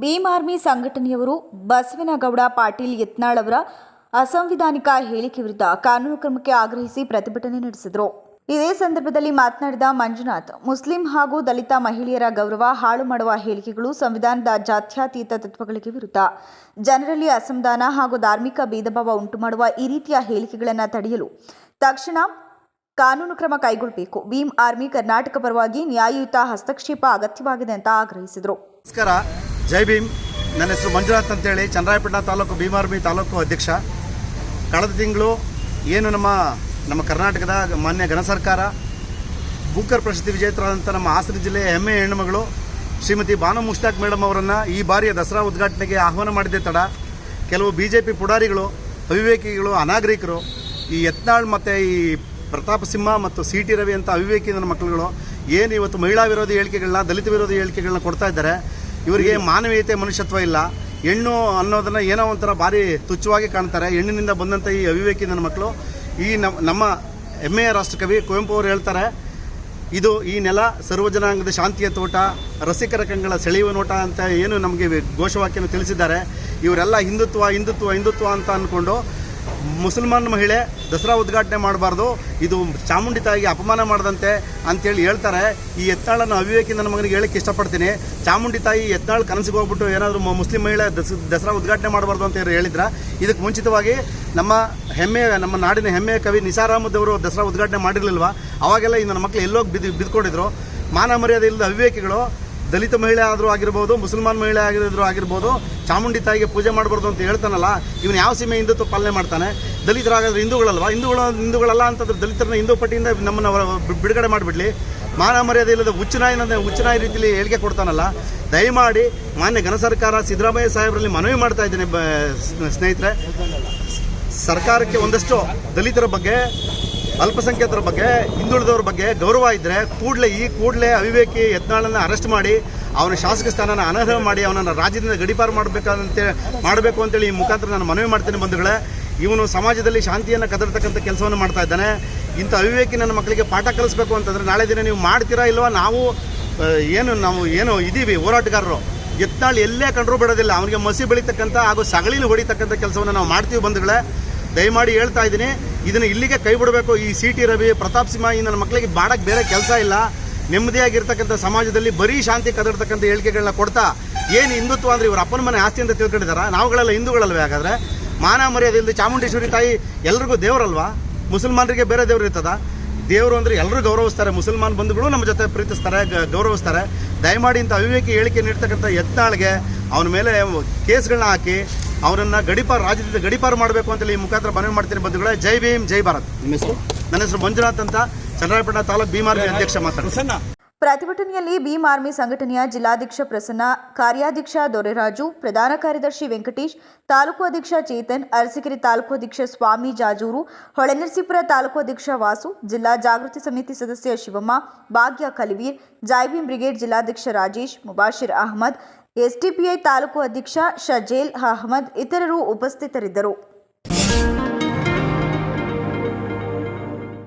Bhim army ಸಂಘಟನೆಯವರು ಬಸವನಗೌಡ ಪಾಟೀಲ್ ಯತ್ನಾಳ್ ಅವರ ಅಸಂವಿಧಾನಿಕ ಹೇಳಿಕೆ ವಿರುದ್ಧ ಕಾನೂನು ಕ್ರಮಕ್ಕೆ ಆಗ್ರಹಿಸಿ ಪ್ರತಿಭಟನೆ ನಡೆಸಿದರು. ಇದೇ ಸಂದರ್ಭದಲ್ಲಿ ಮಾತನಾಡಿದ ಮಂಜುನಾಥ್, ಮುಸ್ಲಿಂ ಹಾಗೂ ದಲಿತ ಮಹಿಳೆಯರ ಗೌರವ ಹಾಳು ಮಾಡುವ ಹೇಳಿಕೆಗಳು ಸಂವಿಧಾನದ ಜಾತ್ಯತೀತ ತತ್ವಗಳಿಗೆ ವಿರುದ್ಧ. ಜನರಲ್ಲಿ ಅಸಮಾಧಾನ ಹಾಗೂ ಧಾರ್ಮಿಕ ಭೇದಭಾವ ಉಂಟುಮಾಡುವ ಈ ರೀತಿಯ ಹೇಳಿಕೆಗಳನ್ನು ತಡೆಯಲು ತಕ್ಷಣ ಕಾನೂನು ಕ್ರಮ ಕೈಗೊಳ್ಳಬೇಕು. ಭೀಮ್ ಆರ್ಮಿ ಕರ್ನಾಟಕ ಪರವಾಗಿ ನ್ಯಾಯಯುತ ಹಸ್ತಕ್ಷೇಪ ಅಗತ್ಯವಾಗಿದೆ ಅಂತ ಆಗ್ರಹಿಸಿದರು. ಜೈ ಭೀಮ್. ನನ್ನ ಹೆಸರು ಮಂಜುನಾಥ್ ಅಂತೇಳಿ, ಚಂದ್ರಾಯಪಟ್ಟಣ ತಾಲೂಕು ಭೀಮಾರ್ಮಿ ತಾಲೂಕು ಅಧ್ಯಕ್ಷ. ಕಳೆದ ತಿಂಗಳು ಏನು ನಮ್ಮ ನಮ್ಮ ಕರ್ನಾಟಕದ ಮಾನ್ಯ ಘನ ಸರ್ಕಾರ ಬೂಕರ್ ಪ್ರಶಸ್ತಿ ವಿಜೇತರಾದಂಥ ನಮ್ಮ ಹಾಸನ ಜಿಲ್ಲೆಯ ಹೆಮ್ಮೆ ಹೆಣ್ಣುಮಗಳು ಶ್ರೀಮತಿ ಬಾನು ಮುಷ್ತಾಕ್ ಮೇಡಮ್ ಅವರನ್ನು ಈ ಬಾರಿಯ ದಸರಾ ಉದ್ಘಾಟನೆಗೆ ಆಹ್ವಾನ ಮಾಡಿದ್ದೆ ತಡ. ಕೆಲವು ಬಿ ಜೆ ಪಿ ಪುಡಾರಿಗಳು, ಅವಿವೇಕಿಗಳು, ಅನಾಗರಿಕರು, ಈ ಯತ್ನಾಳ್ ಮತ್ತು ಈ ಪ್ರತಾಪ್ ಸಿಂಹ ಮತ್ತು ಸಿ ಟಿ ರವಿ ಅಂತ ಅವಿವೇಕಿ ನನ್ನ ಮಕ್ಕಳುಗಳು, ಏನು ಇವತ್ತು ಮಹಿಳಾ ವಿರೋಧಿ ಹೇಳಿಕೆಗಳನ್ನ, ದಲಿತ ವಿರೋಧಿ ಹೇಳಿಕೆಗಳನ್ನ ಕೊಡ್ತಾ ಇದ್ದಾರೆ. ಇವರಿಗೆ ಮಾನವೀಯತೆ ಮನುಷ್ಯತ್ವ ಇಲ್ಲ. ಹೆಣ್ಣು ಅನ್ನೋದನ್ನು ಏನೋ ಒಂಥರ ಭಾರಿ ತುಚ್ಛವಾಗಿ ಕಾಣ್ತಾರೆ. ಹೆಣ್ಣಿನಿಂದ ಬಂದಂಥ ಈ ಅವಿವೇಕಿ ನನ್ನ ಮಕ್ಕಳು ಈ ನಮ್ಮ ನಮ್ಮ ಹೆಮ್ಮೆಯ ರಾಷ್ಟ್ರಕವಿ ಕುವೆಂಪು ಅವರು ಹೇಳ್ತಾರೆ, ಇದು ಈ ನೆಲ ಸರ್ವಜನಾಂಗದ ಶಾಂತಿಯ ತೋಟ, ರಸಿಕರ ಕಂಗಳ ಸೆಳೆಯುವ ನೋಟ ಅಂತ ಏನು ನಮಗೆ ಘೋಷವಾಕ್ಯನ ತಿಳಿಸಿದ್ದಾರೆ. ಇವರೆಲ್ಲ ಹಿಂದುತ್ವ ಹಿಂದುತ್ವ ಹಿಂದುತ್ವ ಅಂತ ಅಂದ್ಕೊಂಡು ಮುಸಲ್ಮಾನ್ ಮಹಿಳೆ ದಸರಾ ಉದ್ಘಾಟನೆ ಮಾಡಬಾರ್ದು. ಇದು ಚಾಮುಂಡಿ ತಾಯಿಗೆ ಅಪಮಾನ ಮಾಡದಂತೆ ಅಂತೇಳಿ ಹೇಳ್ತಾರೆ. ಈ ಎತ್ತಾಳನ್ನು ಅವಿವೇಕಿ ನನ್ನ ಮಗನಿಗೆ ಹೇಳಕ್ಕೆ ಇಷ್ಟಪಡ್ತೀನಿ. ಚಾಮುಂಡಿ ತಾಯಿ ಎತ್ತಾಳು ಕನಸಿಗೆ ಹೋಗ್ಬಿಟ್ಟು ಏನಾದರೂ ಮುಸ್ಲಿಂ ಮಹಿಳೆ ದಸ, ದಸರಾ ಉದ್ಘಾಟನೆ ಮಾಡಬಾರ್ದು ಅಂತ ಹೇಳಿದ್ರ? ಇದಕ್ಕೆ ಮುಂಚಿತವಾಗಿ ನಮ್ಮ ಹೆಮ್ಮೆಯ ನಮ್ಮ ನಾಡಿನ ಹೆಮ್ಮೆಯ ಕವಿ ನಿಸಾರ್ ಅಹಮದ್ ಅವರು ದಸರಾ ಉದ್ಘಾಟನೆ ಮಾಡಿರಲಿಲ್ವಾ? ಅವಾಗೆಲ್ಲ ಈ ನನ್ನ ಮಕ್ಕಳು ಎಲ್ಲೋಗಿ ಬಿದ್ದು ಬಿದ್ಕೊಂಡಿದ್ರು. ಮಾನ ಮರ್ಯಾದೆ ಇಲ್ಲದ ಅವಿವೇಕಿಗಳು ದಲಿತ ಮಹಿಳೆ ಆದರೂ ಆಗಿರ್ಬೋದು, ಮುಸಲ್ಮಾನ್ ಮಹಿಳೆ ಆಗಿರೋದ್ರು ಆಗಿರ್ಬೋದು, ಚಾಮುಂಡಿ ತಾಯಿಗೆ ಪೂಜೆ ಮಾಡಬಾರ್ದು ಅಂತ ಹೇಳ್ತಾನಲ್ಲ, ಇವನು ಯಾವ ಸೀಮೆ ಹಿಂದುತ್ವ ಪಾಲನೆ ಮಾಡ್ತಾನೆ? ದಲಿತರಾಗಾದ್ರೆ ಹಿಂದೂಗಳಲ್ವಾ? ಹಿಂದೂಗಳು ಹಿಂದೂಗಳಲ್ಲ ಅಂತಂದ್ರೆ ದಲಿತರನ್ನ ಹಿಂದೂ ಪಟ್ಟಿಯಿಂದ ನಮ್ಮನ್ನು ಬಿಡುಗಡೆ ಮಾಡಿಬಿಡ್ಲಿ. ಮಾನ ಮರ್ಯಾದೆ ಇಲ್ಲದ ಹುಚ್ಚುನಾಯಿನ ಉಚ್ಚನಾಯಿ ರೀತಿಯಲ್ಲಿ ಹೇಳಿಕೆ ಕೊಡ್ತಾನಲ್ಲ, ದಯಮಾಡಿ ಮಾನ್ಯ ಘನ ಸರ್ಕಾರ ಸಿದ್ದರಾಮಯ್ಯ ಸಾಹೇಬರಲ್ಲಿ ಮನವಿ ಮಾಡ್ತಾ ಇದ್ದೀನಿ ಸ್ನೇಹಿತರೆ. ಸರ್ಕಾರಕ್ಕೆ ಒಂದಷ್ಟು ದಲಿತರ ಬಗ್ಗೆ ಅಲ್ಪಸಂಖ್ಯಾತರ ಬಗ್ಗೆ, ಹಿಂದುಳಿದವ್ರ ಬಗ್ಗೆ ಗೌರವ ಇದ್ದರೆ ಕೂಡಲೇ ಈ ಕೂಡಲೇ ಅವಿವೇಕಿ ಯತ್ನಾಳನ್ನು ಅರೆಸ್ಟ್ ಮಾಡಿ, ಅವನ ಶಾಸಕ ಸ್ಥಾನನ ಅನರ್ಹ ಮಾಡಿ, ಅವನನ್ನು ರಾಜ್ಯದಿಂದ ಗಡಿಪಾರು ಮಾಡಬೇಕಾದಂತೆ, ಮಾಡಬೇಕು ಅಂತೇಳಿ ಈ ಮುಖಾಂತರ ನಾನು ಮನವಿ ಮಾಡ್ತೇನೆ ಬಂಧುಗಳೇ. ಇವನು ಸಮಾಜದಲ್ಲಿ ಶಾಂತಿಯನ್ನು ಕದರ್ತಕ್ಕಂಥ ಕೆಲಸವನ್ನು ಮಾಡ್ತಾ ಇದ್ದಾನೆ. ಇಂಥ ಅವಿವೇಕಿ ನನ್ನ ಮಕ್ಕಳಿಗೆ ಪಾಠ ಕಲಿಸ್ಬೇಕು ಅಂತಂದರೆ ನಾಳೆ ದಿನ ನೀವು ಮಾಡ್ತೀರಾ ಇಲ್ವಾ? ನಾವು ಏನು ನಾವು ಏನು ಇದ್ದೀವಿ ಹೋರಾಟಗಾರರು. ಯತ್ನಾಳ್ ಎಲ್ಲೇ ಕಂಡ್ರೂ ಬಿಡೋದಿಲ್ಲ. ಅವನಿಗೆ ಮಸಿ ಬೆಳೀತಕ್ಕಂಥ ಹಾಗೂ ಸಗಳಿಲಿ ಹೊಡಿತಕ್ಕಂಥ ಕೆಲಸವನ್ನು ನಾವು ಮಾಡ್ತೀವಿ ಬಂಧುಗಳೇ. ದಯಮಾಡಿ ಹೇಳ್ತಾ ಇದ್ದೀನಿ. ಇದನ್ನು ಇಲ್ಲಿಗೆ ಕೈ ಬಿಡಬೇಕು ಈ ಸಿ ಟಿ ರವಿ, ಪ್ರತಾಪ್ ಸಿಂಹ, ಈ ನನ್ನ ಮಕ್ಕಳಿಗೆ ಬಾಡಕ್ಕೆ ಬೇರೆ ಕೆಲಸ ಇಲ್ಲ. ನೆಮ್ಮದಿಯಾಗಿರ್ತಕ್ಕಂಥ ಸಮಾಜದಲ್ಲಿ ಬರೀ ಶಾಂತಿ ಕದರ್ತಕ್ಕಂಥ ಹೇಳಿಕೆಗಳನ್ನ ಕೊಡ್ತಾ, ಏನು ಹಿಂದುತ್ವ ಅಂದರೆ ಇವ್ರ ಅಪ್ಪನ ಮನೆ ಆಸ್ತಿ ಅಂತ ತಿಳ್ಕೊಂಡಿದ್ದಾರೆ? ನಾವುಗಳೆಲ್ಲ ಹಿಂದೂಗಳಲ್ವೇ ಹಾಗಾದರೆ? ಮಾನ ಮರ್ಯಾದೆ ಚಾಮುಂಡೇಶ್ವರಿ ತಾಯಿ ಎಲ್ರಿಗೂ ದೇವರಲ್ವಾ? ಮುಸಲ್ಮಾನರಿಗೆ ಬೇರೆ ದೇವರು ಇರ್ತದ? ದೇವರು ಅಂದರೆ ಎಲ್ಲರೂ ಗೌರವಿಸ್ತಾರೆ. ಮುಸಲ್ಮಾನ್ ಬಂಧುಗಳು ನಮ್ಮ ಜೊತೆ ಪ್ರೀತಿಸ್ತಾರೆ ಗೌರವಿಸ್ತಾರೆ. ದಯಮಾಡಿ ಇಂಥ ಅವಿವೇಕಿ ಹೇಳಿಕೆ ನೀಡ್ತಕ್ಕಂಥ ಯತ್ನಾಳ್ಗೆ ಅವನ ಮೇಲೆ ಕೇಸ್ಗಳನ್ನ ಹಾಕಿ ಅವರನ್ನು ಗಡಿಪಾರು ರಾಜ್ಯದಿಂದ ಗಡಿಪಾರು ಮಾಡಬೇಕು ಅಂತೇಳಿ ಈ ಮುಖಾಂತರ ಮನವಿ ಮಾಡ್ತೀನಿ ಬಂಧುಗಳೇ. ಜೈ ಭೀಮ್ ಜೈ ಭಾರತ್. ನಿಮ್ಮ ಹೆಸರು? ನನ್ನ ಹೆಸರು ಮಂಜುನಾಥ್ ಅಂತ ಚನ್ನರಾಯಪಟ್ಟಣ ತಾಲೂಕು ಭೀಮಾರ್ಮಿ ಅಧ್ಯಕ್ಷ ಮಾತಾಡ್ತೀನಿ. ಪ್ರತಿಭಟನೆಯಲ್ಲಿ ಭೀಮ್ ಆರ್ಮಿ ಸಂಘಟನೆಯ ಜಿಲ್ಲಾಧ್ಯಕ್ಷ ಪ್ರಸನ್ನ ಕಾರ್ಯಾಧ್ಯಕ್ಷ ದೊರೆರಾಜು ಪ್ರಧಾನ ಕಾರ್ಯದರ್ಶಿ ವೆಂಕಟೇಶ್ ತಾಲೂಕು ಅಧ್ಯಕ್ಷ ಚೇತನ್ ಅರಸೀಕೆರೆ ತಾಲೂಕು ಅಧ್ಯಕ್ಷ ಸ್ವಾಮಿ ಜಾಜೂರು ಹೊಳೆನರಸೀಪುರ ತಾಲೂಕು ಅಧ್ಯಕ್ಷ ವಾಸು ಜಿಲ್ಲಾ ಜಾಗೃತಿ ಸಮಿತಿ ಸದಸ್ಯ ಶಿವಮ್ಮ ಭಾಗ್ಯ ಕಲಿವೀರ್ ಜಾಯ್ಭೀಮ್ ಬ್ರಿಗೇಡ್ ಜಿಲ್ಲಾಧ್ಯಕ್ಷ ರಾಜೇಶ್ ಮುಬಾಶಿರ್ ಅಹಮದ್ ಎಸ್ಡಿಪಿಐ ತಾಲೂಕು ಅಧ್ಯಕ್ಷ ಶಜೇಲ್ ಅಹ್ಮದ್ ಇತರರು ಉಪಸ್ಥಿತರಿದ್ದರು.